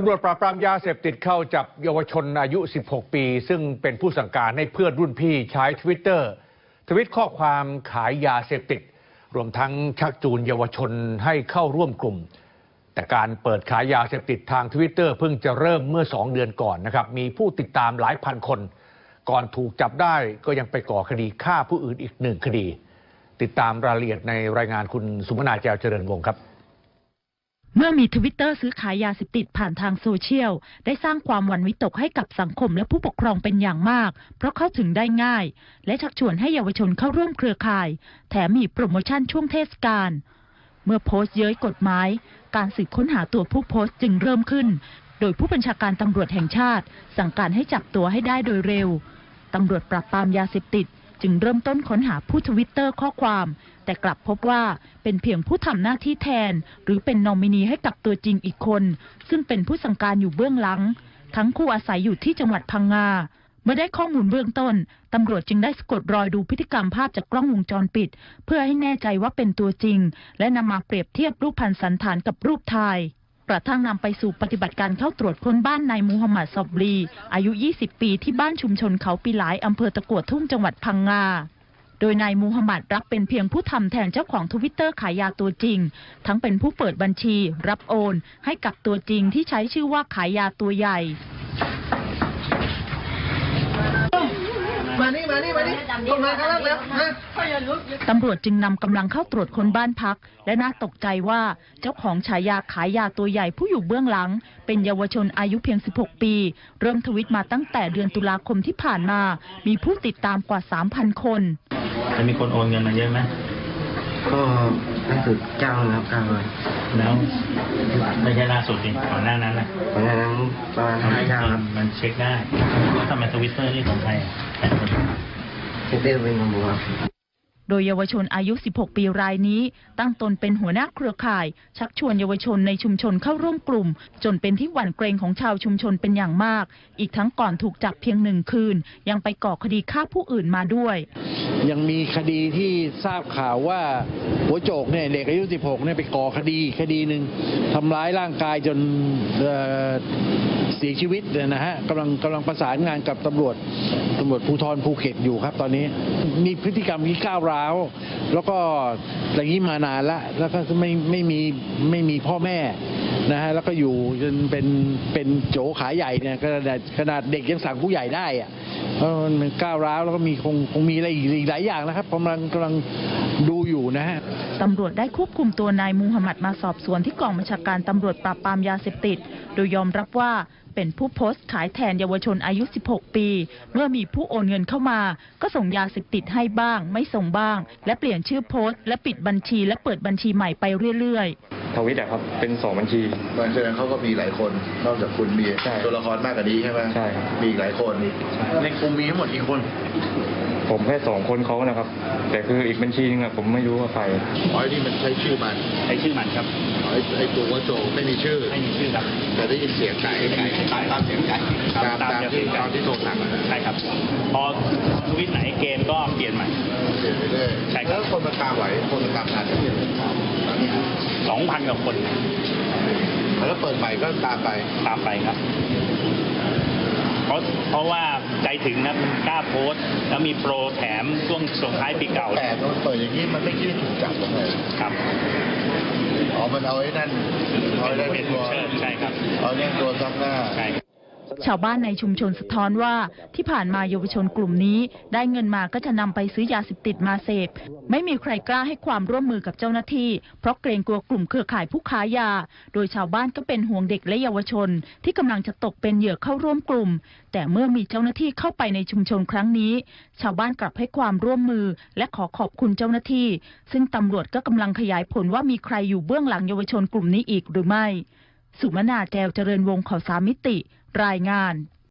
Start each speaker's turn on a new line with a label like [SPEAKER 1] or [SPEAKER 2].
[SPEAKER 1] ตำรวจปราบปรามยาเสพติดเข้าจับเยาวชนอายุ 16 ปี ซึ่งเป็นผู้สั่งการให้เพื่อนรุ่นพี่ใช้ทวิตเตอร์ทวิตข้อความขายยาเสพติด รวมทั้งชักจูนเยาวชนให้เข้าร่วมกลุ่ม แต่การเปิดขายยาเสพติดทางทวิตเตอร์เพิ่งจะเริ่มเมื่อ 2 เดือนก่อนนะครับ มีผู้ติดตามหลายพันคน ก่อนถูกจับได้ก็ยังไปก่อคดีฆ่าผู้อื่นอีกหนึ่งคดี ติดตามรายละเอียดในรายงานคุณสุมนาแจวเจริญวงศ์ครับ
[SPEAKER 2] เมื่อมีทวิตเตอร์ซื้อขายยาเสพติดผ่านทางโซเชียล ได้สร้างความหวั่นวิตกให้กับสังคมและผู้ปกครองเป็นอย่างมาก เพราะเข้าถึงได้ง่าย และชักชวนให้เยาวชนเข้าร่วมเครือข่าย แถมมีโปรโมชั่นช่วงเทศกาลเมื่อโพสต์เย้ยกฎหมาย การสืบค้นหาตัวผู้โพสต์จึงเริ่มขึ้น โดยผู้บัญชาการตำรวจแห่งชาติ สั่งการให้จับตัวให้ได้โดยเร็วตำรวจปราบปรามยาเสพติด จึงเริ่มต้นค้นหาผู้ทวิตเตอร์ข้อความ แต่กลับพบว่าเป็นเพียงผู้ทำหน้าที่แทน หรือเป็นนอมินีให้กับตัวจริงอีกคน ซึ่งเป็นผู้สั่งการอยู่เบื้องหลัง ทั้งคู่อาศัยอยู่ที่จังหวัดพังงาเมื่อได้ข้อมูลเบื้องต้น ตำรวจจึงได้สะกดรอยดูพฤติกรรมภาพจากกล้องวงจรปิด เพื่อให้แน่ใจว่าเป็นตัวจริง และนำมาเปรียบเทียบรูปพันสันฐานกับรูปถ่าย กระทั่งนำไปสู่ปฏิบัติการเข้าตรวจค้นบ้านนายมูฮัมหมัดซอบลี อายุ 20 ปีที่บ้านชุมชนเขาปีหลายอำเภอตะกวดทุ่งจังหวัดพังงาโดยนายมูฮัมหมัดรับเป็นเพียงผู้ทำแทนเจ้าของทวิตเตอร์ขายยาตัวจริง ทั้งเป็นผู้เปิดบัญชี รับโอน ให้กับตัวจริงที่ใช้ชื่อว่าขายยาตัวใหญ่
[SPEAKER 3] มานี่มานี่มานี่ลงมาข้างล่างแล้วฮะ
[SPEAKER 2] ตำรวจจึงนำกำลังเข้าตรวจค้นบ้านพัก และน่าตกใจว่าเจ้าของฉายาขายยาตัวใหญ่ผู้อยู่เบื้องหลัง เป็นเยาวชนอายุเพียง 16 ปี เริ่มทวิตมาตั้งแต่เดือนตุลาคมที่ผ่านมา มีผู้ติดตามกว่า 3,000 คน
[SPEAKER 4] จะมีคนโอนเงินมาเยอะไหม
[SPEAKER 3] ก็ล่าสุดเก้าครับเก้าเลย
[SPEAKER 4] แล้วไม่ใช่ล่าสุดดิก่อนหน้านั้นนะ
[SPEAKER 3] ก่อนหน้านั้นประมาณห้าเก้าครับ
[SPEAKER 4] มันเช็คได้แล้วทำไมทวิตเตอร์นี่ของใครอะแต่คน
[SPEAKER 2] โดยเยาวชนอายุ 16 ปีรายนี้ ตั้งตนเป็นหัวหน้าเครือข่าย ชักชวนเยาวชนในชุมชนเข้าร่วมกลุ่ม จนเป็นที่หวั่นเกรงของชาวชุมชนเป็นอย่างมาก อีกทั้งก่อนถูกจับเพียงหนึ่งคืน ยังไปก่อคดีฆ่าผู้อื่นมาด้วย
[SPEAKER 5] ยังมีคดีที่ทราบข่าวว่าหัวโจกเนี่ยเด็กอายุ 16 เนี่ยไปก่อคดีคดีหนึ่งทำร้ายร่างกายจน เสียชีวิตเนี่ยนะฮะกำลังกำลังประสานงานกับตำรวจตำรวจภูธรภูเก็ตอยู่ครับ ตอนนี้มีพฤติกรรมที่ก้าวร้าว แล้วก็อย่างนี้มานานละแล้วก็ไม่ไม่มีไม่มีพ่อแม่นะฮะแล้วก็อยู่จนเป็นเป็นโจขาใหญ่เนี่ยขนาดขนาดเด็กยังสั่งผู้ใหญ่ได้อะมันก้าวร้าวแล้วก็มีคงคงมีอะไรอีกหลายอย่างนะครับกำลังกำลัง ดูอยู่นะฮะ
[SPEAKER 2] ตำรวจได้ควบคุมตัวนายมูฮัมหมัดมาสอบสวนที่กองบัญชาการตำรวจปราบปรามยาเสพติด โดยยอมรับว่าเป็นผู้โพสต์ขายแทนเยาวชนอายุ 16 ปี เมื่อมีผู้โอนเงินเข้ามา ก็ส่งยาเสพติดให้บ้าง ไม่ส่งบ้าง และเปลี่ยนชื่อโพสต์และปิดบัญชีและเปิดบัญชีใหม่ไปเรื่อยๆ
[SPEAKER 6] ทวิตอะครับ เป็นสองบัญชี
[SPEAKER 7] มันแสดงเขาก็มีหลายคนนอกจากคุณมี
[SPEAKER 6] ใช่
[SPEAKER 7] ตัวละครมากกว่านี้ใช่ไหม
[SPEAKER 6] ใช่ครับ
[SPEAKER 7] มีอีกหลายคน
[SPEAKER 5] ในกลุ่มมีทั้งหมดกี่คน
[SPEAKER 6] ผมแค่สองคนเขานะครับ แต่คืออีกบัญชีนึงอะผมไม่รู้ว่าใคร
[SPEAKER 7] อ๋อไอ้นี่มันใช้ชื่อมัน
[SPEAKER 4] ใช้ชื่อมันครับ
[SPEAKER 7] อ๋อไอ้ไอ้ตัวว่าโจไม่มีชื่อ
[SPEAKER 4] ไม่มีชื่อครับ
[SPEAKER 7] แต่ได้ยินเสียงไก่ไก่ตามตามเสียงไก่ตามตามที่ตามที่โทรสั่งอะนะ
[SPEAKER 4] ใช่ครับ พอทวิตไหนเกมก็เปลี่ยนใหม่
[SPEAKER 7] เสียงไปเรื่อย
[SPEAKER 4] ใช่ครับ
[SPEAKER 7] แล้วคนมาตามไหวคนมาตามทันตอนนี้
[SPEAKER 4] สองพันกว่าคน
[SPEAKER 7] แล้วเปิดใหม่ก็ตามไป
[SPEAKER 4] ตามไปครับ เพราะเพราะว่าใจถึงนะมันกล้าโพสต์แล้วมีโปรแถมช่วงส่งท้ายปีเก่า
[SPEAKER 7] แต่มันเปิดอย่างนี้มันไม่คิดว่าถูกจับหรอกเลย
[SPEAKER 4] ครับ
[SPEAKER 7] อ๋อมันเอาไอ้นั่นเอาไอ้นั่น
[SPEAKER 4] เป็น
[SPEAKER 7] ตัว
[SPEAKER 4] เชิญใช่ครับ
[SPEAKER 7] เอาเนี่ยตัวซ้ำหน้า
[SPEAKER 4] ใช่ครับ
[SPEAKER 2] ชาวบ้านในชุมชนสะท้อนว่าที่ผ่านมาเยาวชนกลุ่มนี้ ได้เงินมาก็จะนำไปซื้อยาเสพติดมาเสพ ไม่มีใครกล้าให้ความร่วมมือกับเจ้าหน้าที่ เพราะเกรงกลัวกลุ่มเครือข่ายผู้ค้ายา โดยชาวบ้านก็เป็นห่วงเด็กและเยาวชน ที่กำลังจะตกเป็นเหยื่อเข้าร่วมกลุ่ม แต่เมื่อมีเจ้าหน้าที่เข้าไปในชุมชนครั้งนี้ ชาวบ้านกลับให้ความร่วมมือ และขอขอบคุณเจ้าหน้าที่ ซึ่งตำรวจก็กำลังขยายผลว่ามีใครอยู่เบื้องหลังเยาวชนกลุ่มนี้อีกหรือไม่ สุมนาแจวเจริญวงข่าวสามมิติ รายงาน